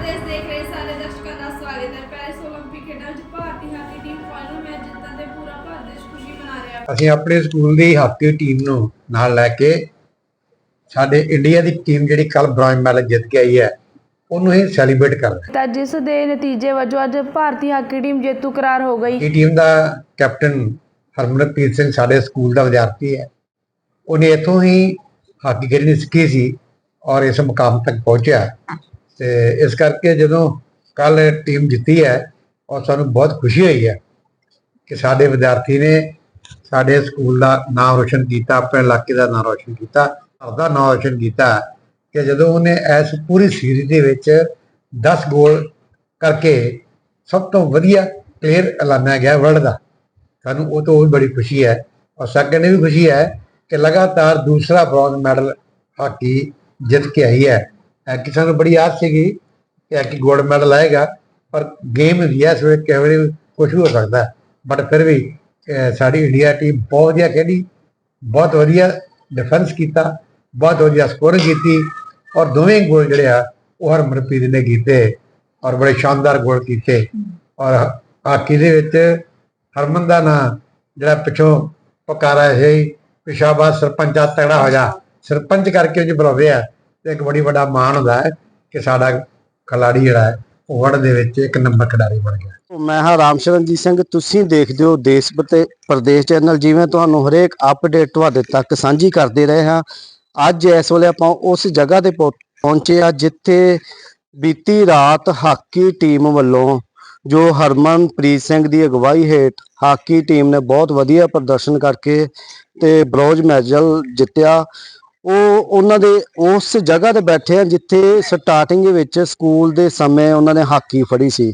ਪ੍ਰਦੇਸ਼ ਦੇਖ ਰਹੇ ਸਾਰੇ ਦਰਸ਼ਕਾਂ ਦਾ ਸਵਾਗਤ ਹੈ। ਪੈਰਿਸ ਓਲੰਪਿਕ ਖੇਡਾਂ 'ਚ ਭਾਰਤੀ ਹਾਕੀ ਟੀਮ ਫਾਈਨਲ ਮੈਚ ਜਿੱਤਣ ਤੇ ਪੂਰਾ ਭਾਰਤ ਦੇਸ਼ ਖੁਸ਼ੀ ਮਨਾ ਰਿਹਾ ਹੈ। ਅਸੀਂ ਆਪਣੇ ਸਕੂਲ ਦੀ ਹਾਕੀ ਟੀਮ ਨੂੰ ਨਾਲ ਲੈ ਕੇ ਸਾਡੇ ਇੰਡੀਆ ਦੀ ਟੀਮ ਜਿਹੜੀ ਕੱਲ ਬ੍ਰੌਂਜ਼ ਮੈਡਲ ਜਿੱਤ ਕੇ ਆਈ ਹੈ ਉਹਨੂੰ ਹੀ ਸੈਲੀਬ੍ਰੇਟ ਕਰ ਰਹੇ ਤਾਂ ਜਿਸ ਦੇ ਨਤੀਜੇ ਵਜੋਂ ਅੱਜ ਭਾਰਤੀ ਹਾਕੀ ਟੀਮ ਜੇਤੂ ਕਰਾਰ ਹੋ ਗਈ। ਇਹ ਟੀਮ ਦਾ ਕੈਪਟਨ ਹਰਮਨਪ੍ਰੀਤ ਸਿੰਘ ਸਾਡੇ ਸਕੂਲ ਦਾ ਵਿਦਿਆਰਥੀ ਹੈ। ਉਹਨੇ ਇੱਥੋਂ ਹੀ ਹਾਕੀ ਖੇਡਣੀ ਸਿੱਖੀ ਸੀ ਔਰ ਇਸ ਮੁਕਾਮ ਤੱਕ ਪਹੁੰਚਿਆ। ਤੇ ਇਸ ਕਰਕੇ ਜਦੋਂ ਕੱਲ ਟੀਮ ਜਿੱਤੀ ਹੈ, ਔਰ ਸਾਨੂੰ ਬਹੁਤ ਖੁਸ਼ੀ ਹੋਈ ਹੈ ਕਿ ਸਾਡੇ ਵਿਦਿਆਰਥੀ ਨੇ ਸਾਡੇ ਸਕੂਲ ਦਾ ਨਾਮ ਰੋਸ਼ਨ ਕੀਤਾ, ਆਪਣੇ ਇਲਾਕੇ ਦਾ ਨਾਮ ਰੋਸ਼ਨ ਕੀਤਾ ਘਰ ਦਾ ਨਾਮ ਰੋਸ਼ਨ ਕੀਤਾ ਕਿ ਜਦੋਂ ਉਹਨੇ ਇਸ ਪੂਰੀ ਸੀਰੀਜ਼ ਦੇ ਵਿੱਚ 10 ਗੋਲ ਕਰਕੇ ਸਭ ਤੋਂ ਵਧੀਆ ਪਲੇਅਰ ਐਲਾਨਿਆ ਗਿਆ ਵਰਲਡ ਦਾ। ਸਾਨੂੰ ਉਹ ਤੋਂ ਵੀ ਬੜੀ ਖੁਸ਼ੀ ਹੈ ਔਰ ਸੈਕੰਡ ਵੀ ਖੁਸ਼ੀ ਹੈ ਕਿ ਲਗਾਤਾਰ ਦੂਸਰਾ ਬ੍ਰੌਂਜ਼ ਮੈਡਲ ਹਾਕੀ ਜਿੱਤ ਕੇ ਆਈ ਹੈ। ਇਹ ਕਿ ਸਾਨੂੰ ਬੜੀ ਆਸ ਸੀਗੀ ਕਿ ਇਹ ਗੋਲਡ ਮੈਡਲ ਆਏਗਾ, ਪਰ ਗੇਮ ਵੀ ਹੈ ਸਵੇ ਕਿਵੇਂ ਕੁਝ ਵੀ ਹੋ ਸਕਦਾ ਬਟ ਫਿਰ ਵੀ ਸਾਡੀ ਇੰਡੀਆ ਟੀਮ ਬਹੁਤ ਵਧੀਆ ਖੇਡੀ, ਬਹੁਤ ਵਧੀਆ ਡਿਫੈਂਸ ਕੀਤਾ, ਬਹੁਤ ਵਧੀਆ ਸਕੋਰਿੰਗ ਕੀਤੀ ਔਰ ਦੋਵੇਂ ਗੋਲ ਜਿਹੜੇ ਆ, ਉਹ ਹਰਮਨਪ੍ਰੀਤ ਨੇ ਕੀਤੇ ਔਰ ਬੜੇ ਸ਼ਾਨਦਾਰ ਗੋਲ ਕੀਤੇ। ਔਰ ਹਾਕੀ ਦੇ ਵਿੱਚ ਹਰਮਨ ਦਾ ਨਾਂ ਜਿਹੜਾ ਪਿੱਛੋਂ ਪਕਾਰਾ ਹੈ ਪਿਸ਼ਾਬਾਦ ਸਰਪੰਚ ਆ ਤਗੜਾ ਹੋ ਜਾ। ਸਰਪੰਚ ਕਰਕੇ ਉਹ ਬੁਲਾਉਂਦੇ ਆ। ਤੇ ਇੱਕ ਬੜੀ ਵੱਡਾ ਮਾਣ ਹੁੰਦਾ ਹੈ ਕਿ ਸਾਡਾ ਖਿਲਾੜੀ ਜਿਹੜਾ ਹੈ, ਉਹ ਵਰਲਡ ਦੇ ਵਿੱਚ ਇੱਕ ਨੰਬਰ ਖਿਡਾਰੀ ਬਣ ਗਿਆ। ਮੈਂ ਹਾਂ ਰਾਮ ਸਿੰਘ, ਤੁਸੀਂ ਦੇਖਦੇ ਹੋ ਦੇਸ਼ ਅਤੇ ਪ੍ਰਦੇਸ਼ ਚੈਨਲ, ਜਿਵੇਂ ਤੁਹਾਨੂੰ ਹਰੇਕ ਅਪਡੇਟ ਤੁਹਾਡੇ ਤੱਕ ਸਾਂਝੀ ਕਰਦੇ ਰਹੇ ਹਾਂ। ਅੱਜ ਇਸ ਵੇਲੇ ਆਪਾਂ ਉਸ ਜਗ੍ਹਾ ਤੇ ਪਹੁੰਚੇ ਆ ਜਿੱਥੇ ਬੀਤੀ ਰਾਤ ਹਾਕੀ ਟੀਮ ਵੱਲੋਂ ਜੋ ਹਰਮਨਪ੍ਰੀਤ ਸਿੰਘ ਦੀ ਅਗਵਾਈ ਹੇਠ ਹਾਕੀ ਟੀਮ ਨੇ ਬਹੁਤ ਵਧੀਆ ਪ੍ਰਦਰਸ਼ਨ ਕਰਕੇ ਤੇ ਬ੍ਰੌਂਜ਼ ਮੈਡਲ ਜਿੱਤਿਆ। ਉਹ ਉਹਨਾਂ ਦੇ ਉਸ ਜਗ੍ਹਾ ਤੇ ਬੈਠੇ ਆ ਜਿੱਥੇ ਸਟਾਰਟਿੰਗ ਵਿੱਚ ਸਕੂਲ ਦੇ ਸਮੇਂ ਉਹਨਾਂ ਨੇ ਹਾਕੀ ਫੜੀ ਸੀ।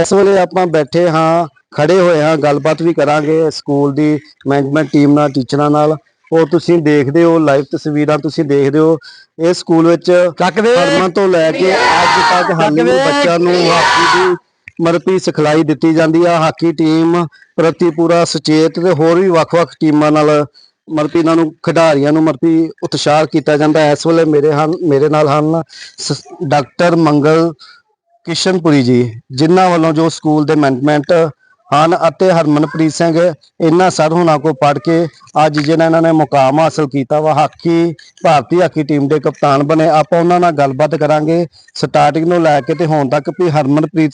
ਇਸ ਵੇਲੇ ਆਪਾਂ ਬੈਠੇ ਹਾਂ ਖੜੇ ਹੋਏ ਹਾਂ ਗੱਲਬਾਤ ਵੀ ਕਰਾਂਗੇ ਸਕੂਲ ਦੀ ਮੈਨੇਜਮੈਂਟ ਟੀਮ ਨਾਲ ਟੀਚਰਾਂ ਨਾਲ। ਉਹ ਤੁਸੀਂ ਦੇਖਦੇ ਹੋ ਲਾਈਵ ਤਸਵੀਰਾਂ ਤੁਸੀਂ ਦੇਖਦੇ ਹੋ ਇਹ ਸਕੂਲ ਵਿੱਚ ਹਰਮਨ ਤੋਂ ਲੈ ਕੇ ਅੱਜ ਤੱਕ ਹਾਲੇ ਬੱਚਿਆਂ ਨੂੰ ਹਾਕੀ ਦੀ ਮਰਪੀ ਸਿਖਲਾਈ ਦਿੱਤੀ ਜਾਂਦੀ ਆ। ਹਾਕੀ ਟੀਮ ਪ੍ਰਤੀ ਪੂਰਾ ਸੁਚੇਤ ਤੇ ਹੋਰ ਵੀ ਵੱਖ-ਵੱਖ ਟੀਮਾਂ ਨਾਲ ਮਰਪੀ ਇਹਨਾਂ ਨੂੰ ਖਿਡਾਰੀਆਂ ਨੂੰ ਮਰਪੀ ਉਤਸ਼ਾਹ ਕੀਤਾ ਜਾਂਦਾ ਹੈ। ਇਸ ਵੇਲੇ ਮੇਰੇ ਹਨ, ਮੇਰੇ ਨਾਲ ਹਨ ਸ- ਡਾਕਟਰ ਮੰਗਲ ਕਿਸ਼ਨਪੁਰੀ ਜੀ, ਜਿਨ੍ਹਾਂ ਵੱਲੋਂ ਜੋ ਸਕੂਲ ਦੇ ਮੈਨੇਜਮੈਂਟ ਹਨ ਅਤੇ ਹਰਮਨਪ੍ਰੀਤ ਸਿੰਘ ਇਹਨਾਂ ਸਰ ਹੁਣਾਂ ਕੋ ਪੜ ਕੇ ਅੱਜ ਜਿਹਨਾਂ ਇਹਨਾਂ ਨੇ ਮੁਕਾਮ ਹਾਸਲ ਕੀਤਾ ਵਾ ਹਾਕੀ ਭਾਰਤੀ ਹਾਕੀ ਟੀਮ ਦੇ ਕਪਤਾਨ ਬਣੇ। ਆਪਾਂ ਉਹਨਾਂ ਨਾਲ ਗੱਲਬਾਤ ਕਰਾਂਗੇ ਸਟਾਰਟਿੰਗ ਨੂੰ ਲੈ ਕੇ ਤੇ ਹੁਣ ਤੱਕ ਵੀ ਹਰਮਨਪ੍ਰੀਤ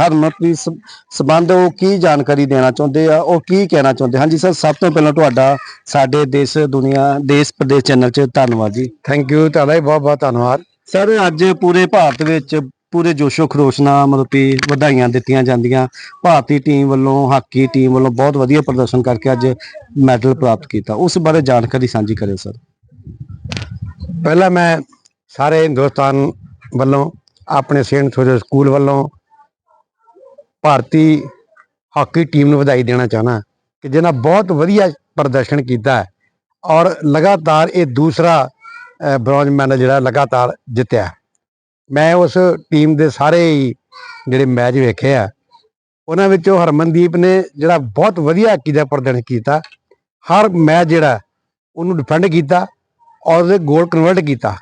ਹਰਮਨਪ੍ਰੀਤ ਸੰਬੰਧ ਉਹ ਕੀ ਜਾਣਕਾਰੀ ਦੇਣਾ ਚਾਹੁੰਦੇ ਆ ਉਹ ਕੀ ਕਹਿਣਾ ਚਾਹੁੰਦੇ? ਹਾਂਜੀ ਸਰ ਸਭ ਤੋਂ ਪਹਿਲਾਂ ਤੁਹਾਡਾ ਸਾਡੇ ਦੇਸ਼ ਦੁਨੀਆ ਦੇਸ਼ ਪ੍ਰਦੇਸ਼ ਚੈਨਲ 'ਚ ਧੰਨਵਾਦ ਜੀ। ਥੈਂਕ ਯੂ ਤੁਹਾਡਾ ਬਹੁਤ ਬਹੁਤ ਧੰਨਵਾਦ। ਸਰ ਅੱਜ ਪੂਰੇ ਭਾਰਤ ਵਿੱਚ ਪੂਰੇ ਜੋਸ਼ੋ ਖਰੋਸ਼ ਨਾਲ ਮਤਲਬ ਕਿ ਵਧਾਈਆਂ ਦਿੱਤੀਆਂ ਜਾਂਦੀਆਂ। ਭਾਰਤੀ ਟੀਮ ਵੱਲੋਂ ਹਾਕੀ ਟੀਮ ਵੱਲੋਂ ਬਹੁਤ ਵਧੀਆ ਪ੍ਰਦਰਸ਼ਨ ਕਰਕੇ ਅੱਜ ਮੈਡਲ ਪ੍ਰਾਪਤ ਕੀਤਾ। ਉਸ ਬਾਰੇ ਜਾਣਕਾਰੀ ਸਾਂਝੀ ਕਰਿਓ ਸਰ ਪਹਿਲਾਂ ਮੈਂ ਸਾਰੇ ਹਿੰਦੁਸਤਾਨ ਵੱਲੋਂ ਆਪਣੇ ਸੇਂਟ ਸੋਜਰ ਸਕੂਲ ਵੱਲੋਂ ਭਾਰਤੀ ਹਾਕੀ ਟੀਮ ਨੂੰ ਵਧਾਈ ਦੇਣਾ ਚਾਹਨਾ ਕਿ ਜਿਹਨਾਂ ਬਹੁਤ ਵਧੀਆ ਪ੍ਰਦਰਸ਼ਨ ਕੀਤਾ ਹੈ ਔਰ ਲਗਾਤਾਰ ਇਹ ਦੂਸਰਾ ਅਹ, ਬ੍ਰੌਂਜ਼ ਮੈਡਲ ਜਿਹੜਾ ਲਗਾਤਾਰ ਜਿੱਤਿਆ ਮੈਂ ਉਸ ਟੀਮ ਦੇ ਸਾਰੇ ਹੀ ਜਿਹੜੇ ਮੈਚ ਵੇਖੇ ਆ, ਉਹਨਾਂ ਵਿੱਚੋਂ ਹਰਮਨਦੀਪ ਨੇ ਜਿਹੜਾ ਬਹੁਤ ਵਧੀਆ ਹਾਕੀ ਦਾ ਪ੍ਰਦਰਸ਼ਨ ਕੀਤਾ, ਹਰ ਮੈਚ ਜਿਹੜਾ ਉਹਨੂੰ ਡਿਫੈਂਡ ਕੀਤਾ ਔਰ ਉਹਦੇ ਗੋਲ ਕਨਵਰਟ ਕੀਤਾ।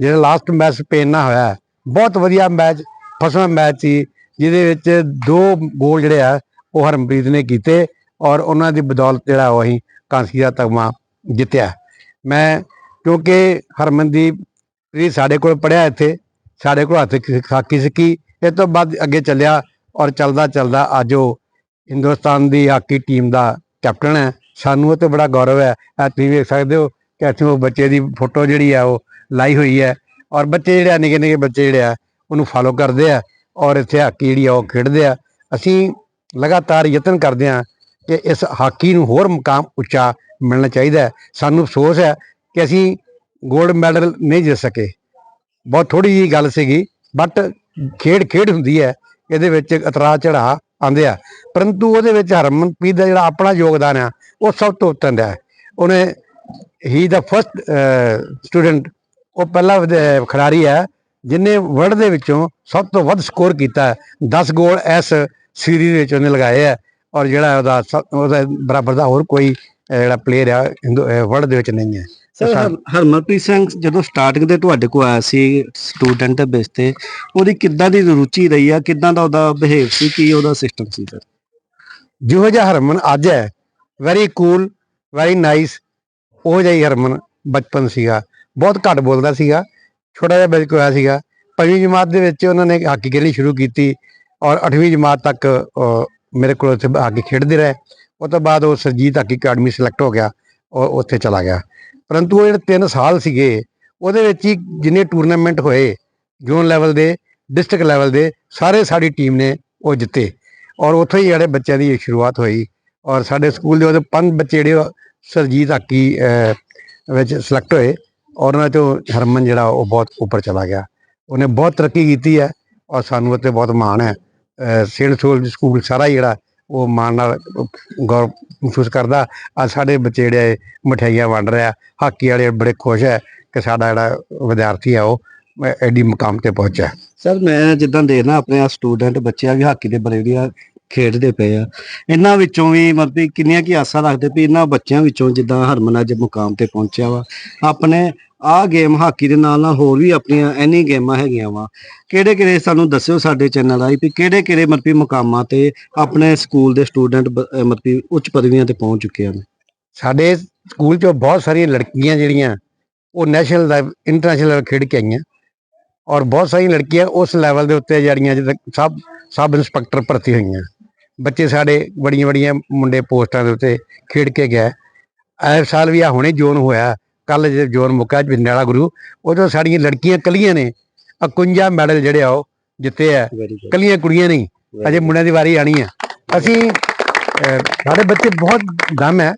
ਜਿਹੜਾ ਲਾਸਟ ਮੈਚ ਸਪੇਨ ਨਾਲ ਹੋਇਆ, ਬਹੁਤ ਵਧੀਆ ਮੈਚ ਫਸਵਾਂ ਮੈਚ ਸੀ, ਜਿਹਦੇ ਵਿੱਚ ਦੋ ਗੋਲ ਜਿਹੜੇ ਆ, ਉਹ ਹਰਮਪ੍ਰੀਤ ਨੇ ਕੀਤੇ ਔਰ ਉਹਨਾਂ ਦੀ ਬਦੌਲਤ ਜਿਹੜਾ ਉਹ ਅਸੀਂ ਕਾਂਸੀ ਦਾ ਤਗਮਾ ਜਿੱਤਿਆ। ਮੈਂ ਕਿਉਂਕਿ ਹਰਮਨਦੀਪ ਵੀ ਸਾਡੇ ਕੋਲ ਪੜਿਆ ਇੱਥੇ ਸਾਡੇ ਕੋਲ ਹੱਥ ਹਾਕੀ ਸਿੱਖੀ ਇਹ ਤੋਂ ਬਾਅਦ ਅੱਗੇ ਚੱਲਿਆ ਔਰ ਚੱਲਦਾ ਚੱਲਦਾ ਅੱਜ ਉਹ ਹਿੰਦੁਸਤਾਨ ਦੀ ਹਾਕੀ ਟੀਮ ਦਾ ਕੈਪਟਨ ਹੈ। ਸਾਨੂੰ ਉਹ ਤੇ ਬੜਾ ਗੌਰਵ ਹੈ। ਇਹ ਤੁਸੀਂ ਵੇਖ ਸਕਦੇ ਹੋ ਕਿ ਇੱਥੇ ਉਹ ਬੱਚੇ ਦੀ ਫੋਟੋ ਜਿਹੜੀ ਆ ਉਹ ਲਾਈ ਹੋਈ ਹੈ ਔਰ ਬੱਚੇ ਜਿਹੜੇ ਆ ਨਿੱਕੇ ਨਿੱਕੇ ਬੱਚੇ ਜਿਹੜੇ ਆ, ਉਹਨੂੰ ਫਾਲੋ ਕਰਦੇ ਆ ਔਰ ਇੱਥੇ ਹਾਕੀ ਜਿਹੜੀ ਆ, ਉਹ ਖੇਡਦੇ ਆ। ਅਸੀਂ ਲਗਾਤਾਰ ਯਤਨ ਕਰਦੇ ਆ ਕਿ ਇਸ ਹਾਕੀ ਨੂੰ ਹੋਰ ਮੁਕਾਮ ਉੱਚਾ ਮਿਲਣਾ ਚਾਹੀਦਾ ਸਾਨੂੰ ਅਫਸੋਸ ਹੈ ਕਿ ਅਸੀਂ 골ਡ ਮੈਡਲ ਨਹੀਂ ਜਿੱਤ ਸਕੇ। ਬਹੁਤ ਥੋੜੀ ਜੀ ਗੱਲ ਸੀਗੀ ਬਟ ਖੇਡ ਖੇਡ ਹੁੰਦੀ ਹੈ, ਇਹਦੇ ਵਿੱਚ ਇਤਰਾ ਚੜਾ ਆਂਦੇ ਆ। ਪਰੰਤੂ ਉਹਦੇ ਵਿੱਚ ਹਰਮਨਪ੍ਰੀਤ ਦਾ ਜਿਹੜਾ ਆਪਣਾ ਯੋਗਦਾਨ ਆ, ਉਹ ਸਭ ਤੋਂ ਉੱਤਮ ਹੈ ਉਹਨੇ ਹੀ ਦਾ ਫਰਸਟ ਸਟੂਡੈਂਟ ਉਹ ਪਹਿਲਾ ਖਿਡਾਰੀ ਹੈ, ਜਿਨੇ ਵਰਲਡ ਦੇ ਵਿੱਚੋਂ ਸਭ ਤੋਂ ਵੱਧ ਸਕੋਰ ਕੀਤਾ ਹੈ। 10 ਗੋਲ ਇਸ ਸੀਰੀਜ਼ ਵਿੱਚ ਉਹਨੇ ਲਗਾਏ ਆ ਔਰ ਜਿਹੜਾ ਉਹਦਾ ਸਭ- ਉਹਦਾ ਬਰਾਬਰ ਦਾ ਹੋਰ ਕੋਈ ਜਿਹੜਾ ਪਲੇਅਰ ਆ ਵਰਲਡ ਦੇ ਵਿੱਚ ਨਹੀਂ ਹੈ। ਸਰ ਹਰ- ਹਰਮਨਪ੍ਰੀਤ ਸਿੰਘ ਜਦੋਂ ਸਟਾਰਟਿੰਗ ਤੇ ਤੁਹਾਡੇ ਕੋਲ ਆਇਆ ਸੀ ਸਟੂਡੈਂਟ ਦੇ ਬੇਸ ਤੇ ਉਹਦੀ ਕਿੱਦਾਂ ਦੀ ਰੁਚੀ ਰਹੀ ਆ? ਕਿੱਦਾਂ ਦਾ ਉਹਦਾ ਬਿਹੇਵ ਸੀ? ਕੀ ਉਹਦਾ ਸਿਸਟਮ ਸੀ ਸਰ? ਜਿਹੋ ਜਿਹਾ ਹਰਮਨ ਅੱਜ ਹੈ ਵੈਰੀ ਕੂਲ ਵੈਰੀ ਨਾਈਸ ਉਹ ਜਿਹਾ ਹਰਮਨ ਬਚਪਨ ਸੀਗਾ। ਬਹੁਤ ਘੱਟ ਬੋਲਦਾ ਸੀਗਾ ਛੋਟਾ ਜਿਹਾ ਬਿਲਕੁਲ ਹੋਇਆ ਸੀਗਾ। ਪੰਜਵੀਂ ਜਮਾਤ ਦੇ ਵਿੱਚ ਉਹਨਾਂ ਨੇ ਹਾਕੀ ਖੇਡਣੀ ਸ਼ੁਰੂ ਕੀਤੀ ਔਰ 8ਵੀਂ ਜਮਾਤ ਤੱਕ ਮੇਰੇ ਕੋਲ ਉੱਥੇ ਹਾਕੀ ਖੇਡਦੇ ਰਹੇ। ਉਹ ਤੋਂ ਬਾਅਦ ਉਹ ਸਰਜੀਤ ਹਾਕੀ ਅਕੈਡਮੀ ਸਿਲੈਕਟ ਹੋ ਗਿਆ ਔਰ ਉੱਥੇ ਚਲਾ ਗਿਆ। ਪਰੰਤੂ ਉਹ ਜਿਹੜੇ 3 ਸਾਲ ਸੀਗੇ ਉਹਦੇ ਵਿੱਚ ਹੀ ਜਿੰਨੇ ਟੂਰਨਾਮੈਂਟ ਹੋਏ ਜ਼ੋਨ ਲੈਵਲ ਦੇ ਡਿਸਟ੍ਰਿਕਟ ਲੈਵਲ ਦੇ ਸਾਰੇ ਸਾਡੀ ਟੀਮ ਨੇ ਉਹ ਜਿੱਤੇ। ਔਰ ਉੱਥੋਂ ਹੀ ਜਿਹੜੇ ਬੱਚਿਆਂ ਦੀ ਸ਼ੁਰੂਆਤ ਹੋਈ। ਔਰ ਸਾਡੇ ਸਕੂਲ ਦੇ ਉਹਦੇ ਪੰਜ ਬੱਚੇ ਜਿਹੜੇ ਉਹ ਸਰਜੀਤ ਹਾਕੀ ਵਿੱਚ ਸਿਲੈਕਟ ਹੋਏ। ਔਰ ਉਹਨਾਂ ਚੋਂ ਹਰਮਨ ਜਿਹੜਾ ਉਹ ਬਹੁਤ ਉੱਪਰ ਚਲਾ ਗਿਆ। ਉਹਨੇ ਬਹੁਤ ਤਰੱਕੀ ਕੀਤੀ ਹੈ। ਔਰ ਸਾਨੂੰ ਉੱਤੇ ਬਹੁਤ ਮਾਣ ਹੈ। ਅਹ, ਸੋਲ ਸਕੂਲ ਸਾਰਾ ਹੀ ਜਿਹੜਾ ਉਹ ਮਾਣ ਨਾਲ ਗੌਰਵ ਮਹਿਸੂਸ ਕਰਦਾ, ਅੱਜ ਸਾਡੇ ਬੱਚੇ ਮਠਿਆਈਆਂ ਵੰਡ ਰਿਹਾ, ਹਾਕੀ ਵਾਲੇ ਬੜੇ ਖੁਸ਼ ਹੈ ਕਿ ਸਾਡਾ ਜਿਹੜਾ ਵਿਦਿਆਰਥੀ ਆ ਉਹ ਐਡੀ ਮੁਕਾਮ ਤੇ ਪਹੁੰਚਿਆ। ਸਰ, ਮੈਂ ਜਿੱਦਾਂ ਦੇਖਦਾ ਆਪਣੇ ਆ ਸਟੂਡੈਂਟ ਬੱਚੇ ਆ ਵੀ ਹਾਕੀ ਦੇ ਬੜੇ ਵਧੀਆ ਖੇਡਦੇ ਪਏ ਆ। ਇਹਨਾਂ ਵਿੱਚੋਂ ਵੀ ਮਤਲਬ ਕਿੰਨੀਆਂ ਕੀ ਆਸਾਂ ਰੱਖਦੇ ਵੀ ਇਹਨਾਂ ਬੱਚਿਆਂ ਵਿੱਚੋਂ ਜਿੱਦਾਂ ਹਰਮਨ ਅੱਜ ਮੁਕਾਮ ਤੇ ਪਹੁੰਚਿਆ ਵਾ। ਆਪਣੇ ਆਹ ਗੇਮ ਹਾਕੀ ਦੇ ਨਾਲ ਨਾਲ ਹੋਰ ਵੀ ਆਪਣੀਆਂ ਐਨੀ ਗੇਮਾਂ ਹੈਗੀਆਂ ਵਾ। ਕਿਹੜੇ ਕਿਹੜੇ ਸਾਨੂੰ ਦੱਸਿਓ ਸਾਡੇ ਚੈਨਲ ਰਾਹੀਂ ਵੀ ਕਿਹੜੇ ਕਿਹੜੇ ਮਤਲਬ ਮੁਕਾਮਾਂ ਤੇ ਆਪਣੇ ਸਕੂਲ ਦੇ ਸਟੂਡੈਂਟ ਮਤਲਬ ਉੱਚ ਪਦਵੀਆਂ ਤੇ ਪਹੁੰਚ ਚੁੱਕੇ ਹਨ? ਸਾਡੇ ਸਕੂਲ 'ਚੋਂ ਬਹੁਤ ਸਾਰੀਆਂ ਲੜਕੀਆਂ ਜਿਹੜੀਆਂ, ਉਹ ਨੈਸ਼ਨਲ ਲੈਵਲ ਇੰਟਰਨੈਸ਼ਨਲ ਲੈਵਲ ਖੇਡ ਕੇ ਆਈਆਂ। ਔਰ ਬਹੁਤ ਸਾਰੀਆਂ ਲੜਕੀਆਂ ਉਸ ਲੈਵਲ ਦੇ ਉੱਤੇ ਜਿਹੜੀਆਂ ਜਿੱਦਾਂ ਸਭ ਸਬ ਇੰਸਪੈਕਟਰ ਭਰਤੀ ਹੋਈਆਂ। ਬੱਚੇ ਸਾਡੇ ਬੜੀਆਂ ਬੜੀਆਂ ਮੁੰਡੇ ਪੋਸਟਾਂ ਦੇ ਉੱਤੇ ਖੇਡ ਕੇ ਗਏ। ਇਸ ਸਾਲ ਵੀ ਆ ਹੁਣੇ ਜੋਨ ਹੋਇਆ। ਕੱਲ ਜੇ ਜੋਨ ਮੁੱਕਾ ਜੰਡਿਆਲਾ ਗੁਰੂ ਉਦੋਂ ਸਾਡੀਆਂ ਲੜਕੀਆਂ ਕੱਲੀਆਂ ਨੇ 51 ਮੈਡਲ ਜਿਹੜੇ ਆ ਉਹ ਜਿੱਤੇ ਆ ਕੱਲੀਆਂ ਕੁੜੀਆਂ ਨਹੀਂ ਅਜੇ ਮੁੰਡਿਆਂ ਦੀ ਵਾਰੀ ਆਣੀ ਹੈ ਅਸੀਂ ਸਾਡੇ ਬੱਚੇ ਬਹੁਤ ਦਮ ਹੈ।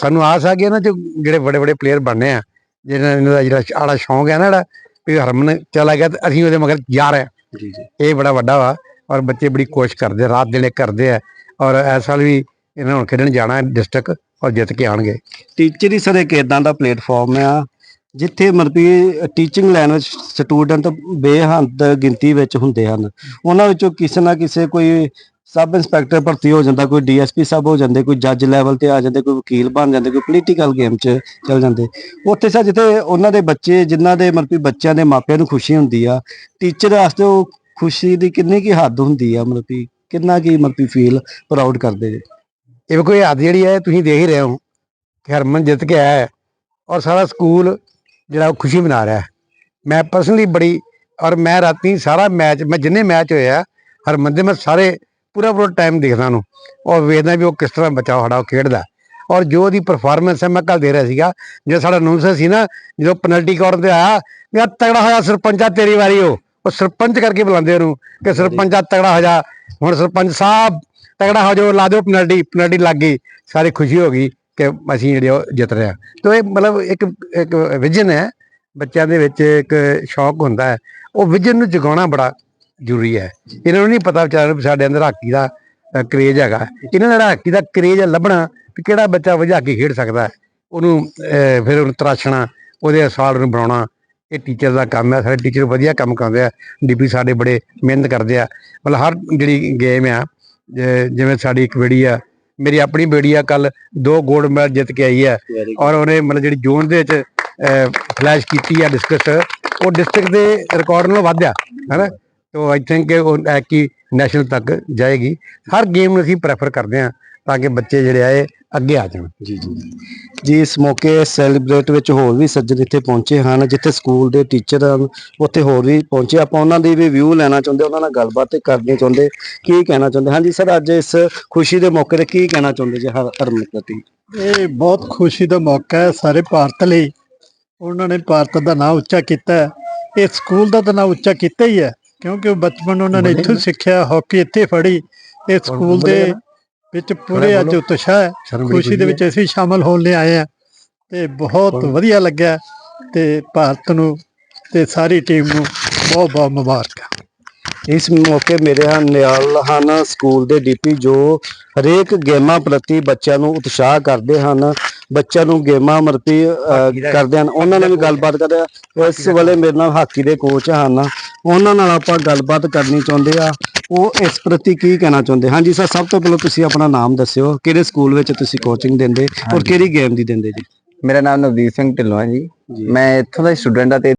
ਸਾਨੂੰ ਆਸ ਆ ਕਿ ਨਾ ਜਿਹੜੇ ਵੱਡੇ ਵੱਡੇ ਪਲੇਅਰ ਬਣਨੇ ਆ ਜਿਹਨਾਂ ਦਾ ਜਿਹੜਾ ਆੜਾ ਸ਼ੌਂਕ ਹੈ ਨਾ ਜਿਹੜਾ ਵੀ ਹਰਮਨ ਚਲਾ ਗਿਆ ਤੇ ਅਸੀਂ ਉਹਦੇ ਮਗਰ ਰਹੇ ਹਾਂ। ਜੀ ਜੀ। ਇਹ ਬੜਾ ਵੱਡਾ ਵਾ ਔਰ ਬੱਚੇ ਬੜੀ ਕੋਸ਼ਿਸ਼ ਕਰਦੇ ਆ, ਰਾਤ ਦਿਨੇ ਕਰਦੇ ਆ ਔਰ ਇਸ ਸਾਲ ਵੀ ਇਹਨਾਂ ਨੂੰ ਖੇਡਣ ਜਾਣਾ ਡਿਸਟ੍ਰਿਕਟ ਔਰ ਜਿੱਤ ਕੇ ਆਣਗੇ ਟੀਚਰ ਹੀ ਸਰ ਇੱਕ ਇਦਾਂ ਦਾ ਪਲੇਟਫਾਰਮ ਆ, ਜਿੱਥੇ ਮਤਲਬ ਵੀ ਟੀਚਿੰਗ ਲਾਈਨ ਵਿੱਚ ਸਟੂਡੈਂਟ ਬੇਹੰਦ ਗਿਣਤੀ ਵਿੱਚ ਹੁੰਦੇ ਹਨ। ਉਹਨਾਂ ਵਿੱਚੋਂ ਕਿਸੇ ਨਾ ਕਿਸੇ ਕੋਈ ਸਬ ਇੰਸਪੈਕਟਰ ਭਰਤੀ ਹੋ ਜਾਂਦਾ, ਕੋਈ ਡੀਐਸਪੀ ਸਬ ਹੋ ਜਾਂਦੇ, ਕੋਈ ਜੱਜ ਲੈਵਲ ਤੇ ਆ ਜਾਂਦੇ, ਕੋਈ ਵਕੀਲ ਬਣ ਜਾਂਦੇ, ਕੋਈ ਪੋਲੀਟੀਕਲ ਗੇਮ 'ਚ ਚਲ ਜਾਂਦੇ। ਉੱਥੇ ਸਰ ਜਿੱਥੇ ਉਹਨਾਂ ਦੇ ਬੱਚੇ, ਜਿਨ੍ਹਾਂ ਦੇ ਮਤਲਬ ਬੱਚਿਆਂ ਦੇ ਮਾਪਿਆਂ ਨੂੰ ਖੁਸ਼ੀ ਹੁੰਦੀ ਆ ਟੀਚਰ ਵਾਸਤੇ ਉਹ ਖੁਸ਼ੀ ਦੀ ਕਿੰਨੀ ਕੀ ਹੱਦ ਹੁੰਦੀ ਆ, ਮਤਲਬ ਵੀ ਕਿੰਨਾ ਕੀ ਮਤਲਬ ਵੀ ਫੀਲ ਪ੍ਰਾਊਡ ਕਰਦੇ ਜੀ ਇਹ ਕੋਈ ਹੱਦ ਜਿਹੜੀ ਹੈ ਤੁਸੀਂ ਦੇਖ ਹੀ ਰਹੇ ਹੋ ਕਿ ਹਰਮਨ ਜਿੱਤ ਕੇ ਆਇਆ ਹੈ ਔਰ ਸਾਰਾ ਸਕੂਲ ਜਿਹੜਾ ਉਹ ਖੁਸ਼ੀ ਮਨਾ ਰਿਹਾ ਹੈ। ਮੈਂ ਪਰਸਨਲੀ ਬੜੀ ਔਰ ਮੈਂ ਰਾਤੀ ਸਾਰਾ ਮੈਚ ਮੈਂ ਜਿੰਨੇ ਮੈਚ ਹੋਏ ਆ ਹਰਮਨ ਦੇ ਮੈਂ ਸਾਰੇ ਪੂਰਾ ਪੂਰਾ ਟਾਈਮ ਦੇਖਦਾ ਉਹਨੂੰ ਔਰ ਵੇਖਦਾ ਵੀ ਉਹ ਕਿਸ ਤਰ੍ਹਾਂ ਬੱਚਾ ਸਾਡਾ ਉਹ ਖੇਡਦਾ ਔਰ ਜੋ ਉਹਦੀ ਪਰਫਾਰਮੈਂਸ ਹੈ ਮੈਂ ਕੱਲ ਦੇ ਰਿਹਾ ਸੀਗਾ ਜੋ ਸਾਡਾ ਨੂਸਰ ਸੀ ਨਾ ਜਦੋਂ ਪੈਨਲਟੀ ਕਾਰਨਰ ਤੇ ਆਇਆ ਮੈਂ ਤਗੜਾ ਹੋਇਆ ਸਰਪੰਚਾ ਤੇਰੀ ਵਾਰੀ ਉਹ ਉਹ ਸਰਪੰਚ ਕਰਕੇ ਬੁਲਾਉਂਦੇ ਉਹਨੂੰ ਕਿ ਸਰਪੰਚਾ ਤਗੜਾ ਹੋ ਜਾ ਹੁਣ ਸਰਪੰਚ ਸਾਹਿਬ ਤਗੜਾ ਹੋ ਜਾਓ, ਲਾ ਦਿਓ ਪੈਨਲਟੀ ਪੈਨਲਟੀ ਲੱਗ ਗਈ, ਸਾਰੀ ਖੁਸ਼ੀ ਹੋ ਗਈ ਕਿ ਅਸੀਂ ਜਿਹੜੇ ਉਹ ਜਿੱਤ ਰਹੇ ਹਾਂ। ਤੋ ਇਹ ਮਤਲਬ ਇੱਕ ਇੱਕ ਵਿਜ਼ਨ ਹੈ, ਬੱਚਿਆਂ ਦੇ ਵਿੱਚ ਇੱਕ ਸ਼ੌਕ ਹੁੰਦਾ ਹੈ। ਉਹ ਵਿਜ਼ਨ ਨੂੰ ਜਗਾਉਣਾ ਬੜਾ ਜ਼ਰੂਰੀ ਹੈ। ਇਹਨਾਂ ਨੂੰ ਨਹੀਂ ਪਤਾ ਵਿਚਾਰਿਆਂ ਨੂੰ ਵੀ ਸਾਡੇ ਅੰਦਰ ਹਾਕੀ ਦਾ ਕਰੇਜ ਹੈਗਾ। ਇਹਨਾਂ ਦਾ ਜਿਹੜਾ ਹਾਕੀ ਦਾ ਕਰੇਜ ਹੈ ਲੱਭਣਾ ਕਿ ਕਿਹੜਾ ਬੱਚਾ ਵਧੀਆ ਹਾਕੀ ਖੇਡ ਸਕਦਾ ਹੈ। ਉਹਨੂੰ ਫਿਰ ਉਹਨੂੰ ਤਰਾਸ਼ਣਾ, ਉਹਦੇ ਅਸਾਲ ਨੂੰ ਬਣਾਉਣਾ, ਇਹ ਟੀਚਰ ਦਾ ਕੰਮ ਹੈ। ਸਾਡੇ ਟੀਚਰ ਵਧੀਆ ਕੰਮ ਕਰਦੇ ਆ। ਡੀਪੀ ਸਾਡੇ ਬੜੇ ਮਿਹਨਤ ਕਰਦੇ ਆ। ਮਤਲਬ ਹਰ ਜਿਹੜੀ ਗੇਮ ਆ ਜਿਵੇਂ ਸਾਡੀ ਇੱਕ ਬੇੜੀ ਆ ਮੇਰੀ ਆਪਣੀ ਬੇੜੀ ਆ ਕੱਲ ਦੋ 골ਡ ਮੈਡਲ ਜਿੱਤ ਕੇ ਆਈ ਹੈ ਔਰ ਉਹਨੇ ਮਤਲਬ ਜਿਹੜੀ ਜ਼ੋਨ ਦੇ ਵਿੱਚ ਫਲੈਸ਼ ਕੀਤੀ ਆ ਡਿਸਕਸ ਉਹ ਡਿਸਟ੍ਰਿਕਟ ਦੇ ਰਿਕਾਰਡ ਨਾਲੋਂ ਵੱਧ ਆ ਹੈਨਾ? ਤੋ ਆਈ ਥਿੰਕ ਕਿ ਉਹ ਐਕੀ ਨੈਸ਼ਨਲ ਤੱਕ ਜਾਏਗੀ। ਹਰ ਗੇਮ ਨੂੰ ਅਸੀਂ ਪ੍ਰੈਫਰ ਕਰਦੇ ਆ ਤਾਂ ਕਿ ਬੱਚੇ ਜਿਹੜੇ ਆ ਇਹ ਅੱਗੇ ਆ ਜਾਣ। ਜੀ ਜੀ ਜੀ ਇਸ ਮੌਕੇ ਸੈਲੀਬ੍ਰੇਟ ਵਿੱਚ ਹੋਰ ਵੀ ਸੱਜਣ ਇੱਥੇ ਪਹੁੰਚੇ ਹਨ ਜਿੱਥੇ ਸਕੂਲ ਦੇ ਟੀਚਰ ਹਨ ਉੱਥੇ ਹੋਰ ਵੀ ਪਹੁੰਚੇ। ਆਪਾਂ ਉਹਨਾਂ ਦੀ ਵੀ ਵਿਊ ਲੈਣਾ ਚਾਹੁੰਦੇ ਉਹਨਾਂ ਨਾਲ ਗੱਲਬਾਤ ਕਰਨੀ ਚਾਹੁੰਦੇ। ਕੀ ਕਹਿਣਾ ਚਾਹੁੰਦੇ? ਹਾਂਜੀ ਸਰ ਅੱਜ ਇਸ ਖੁਸ਼ੀ ਦੇ ਮੌਕੇ ਤੇ ਕੀ ਕਹਿਣਾ ਚਾਹੁੰਦੇ ਜੀ ਹਰ ਹਰਮਨ ਪ੍ਰਤੀ ਇਹ ਬਹੁਤ ਖੁਸ਼ੀ ਦਾ ਮੌਕਾ ਹੈ ਸਾਰੇ ਭਾਰਤ ਲਈ। ਉਹਨਾਂ ਨੇ ਭਾਰਤ ਦਾ ਨਾਮ ਉੱਚਾ ਕੀਤਾ ਇਹ ਸਕੂਲ ਦਾ ਤਾਂ ਨਾਮ ਉੱਚਾ ਕੀਤਾ ਹੀ ਹੈ ਕਿਉਂਕਿ ਬਚਪਨ ਉਹਨਾਂ ਨੇ ਇੱਥੋਂ ਸਿੱਖਿਆ ਹਾਕੀ ਇੱਥੇ ਫੜੀ। ਇਹ ਸਕੂਲ ਦੇ ਵਿੱਚ ਪੂਰੇ ਅੱਜ ਉਤਸ਼ਾਹ ਹੈ। ਖੁਸ਼ੀ ਦੇ ਵਿੱਚ ਅਸੀਂ ਸ਼ਾਮਲ ਹੋਣ ਲਈ ਆਏ ਆ ਤੇ ਬਹੁਤ ਵਧੀਆ ਲੱਗਿਆ ਤੇ ਭਾਰਤ ਨੂੰ ਤੇ ਸਾਰੀ ਟੀਮ ਨੂੰ ਬਹੁਤ ਬਹੁਤ ਮੁਬਾਰਕਾਂ। ਇਸ ਮੌਕੇ ਮੇਰੇ ਹਨ ਨਿਆਲ ਹਨ ਸਕੂਲ ਦੇ ਡੀਪੀ ਜੋ ਹਰੇਕ ਗੇਮਾਂ ਪ੍ਰਤੀ ਬੱਚਿਆਂ ਨੂੰ ਉਤਸ਼ਾਹ ਕਰਦੇ ਹਨ। ਬੱਚਿਆਂ ਨੂੰ ਗੇਮਾਂ ਮਰਪੀ ਕਰਦੇ ਹਨ। ਉਹਨਾਂ ਨਾਲ ਵੀ ਗੱਲਬਾਤ ਕਰਦੇ ਆ ਇਸ ਵੇਲੇ ਮੇਰੇ ਨਾਲ ਹਾਕੀ ਦੇ ਕੋਚ ਹਨ। ਉਹਨਾਂ ਨਾਲ ਆਪਾਂ ਗੱਲਬਾਤ ਕਰਨੀ ਚਾਹੁੰਦੇ ਆ ਉਹ ਇਸ ਪ੍ਰਤੀ ਕੀ ਕਹਿਣਾ ਚਾਹੁੰਦੇ? ਹਾਂਜੀ ਸਰ ਸਭ ਤੋਂ ਪਹਿਲਾਂ ਤੁਸੀਂ ਆਪਣਾ ਨਾਮ ਦੱਸਿਓ। ਕਿਹੜੇ ਸਕੂਲ ਵਿੱਚ ਤੁਸੀਂ ਕੋਚਿੰਗ ਦਿੰਦੇ ਔਰ ਕਿਹੜੀ ਗੇਮ ਦੀ ਦਿੰਦੇ ਜੀ? ਮੇਰਾ ਨਾਮ ਨਵਦੀਪ ਸਿੰਘ ਢਿੱਲੋਂ ਹੈ ਜੀ। ਜੀ। ਮੈਂ ਇੱਥੋਂ ਦਾ ਸਟੂਡੈਂਟ ਆ ਤੇ